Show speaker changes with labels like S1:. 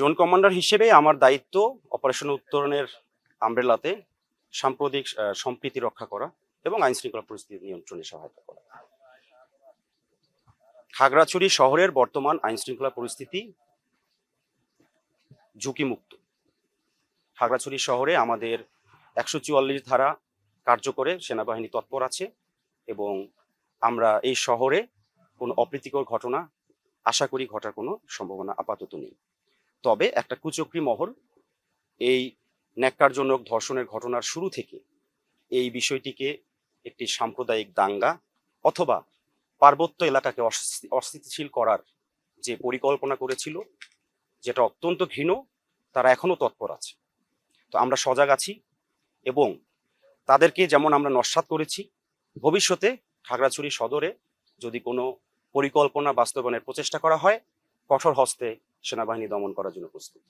S1: Zone commander হিসেবে আমার দায়িত্ব অপারেশন উত্তরণের আমব্রেলাতে সাম্প্রতিক সম্প্রীতি রক্ষা করা এবং আইন শৃঙ্খলা পরিস্থিতি নিয়ন্ত্রণে সহায়তা করা। খাগড়াছড়ি শহরের বর্তমান আইন শৃঙ্খলা পরিস্থিতি ঝুঁকিমুক্ত। খাগড়াছড়ি শহরে আমাদের একশো চুয়াল্লিশ ধারা কার্যকরে সেনাবাহিনী তৎপর আছে এবং আমরা এই শহরে কোনো অপ্রীতিকর ঘটনা, আশা করি ঘটার কোনো সম্ভাবনা আপাতত নেই। তবে একটা কুচক্রী মহল, এই ন্যাক্কারজনক ধর্ষণের ঘটনার শুরু থেকে এই বিষয়টিকে একটি সাম্প্রদায়িক দাঙ্গা অথবা পার্বত্য এলাকাকে অস্থিতিশীল করার যে পরিকল্পনা করেছিল, যেটা অত্যন্ত ঘৃণ, তারা এখনও তৎপর আছে। তো আমরা সজাগ আছি এবং তাদেরকে যেমন আমরা নস্বাত করেছি, ভবিষ্যতে খাগড়াছড়ি সদরে যদি কোনো পরিকল্পনা বাস্তবায়নের প্রচেষ্টা করা হয়, কঠোর হস্তে সেনাবাহিনী দমন করার জন্য প্রস্তুত।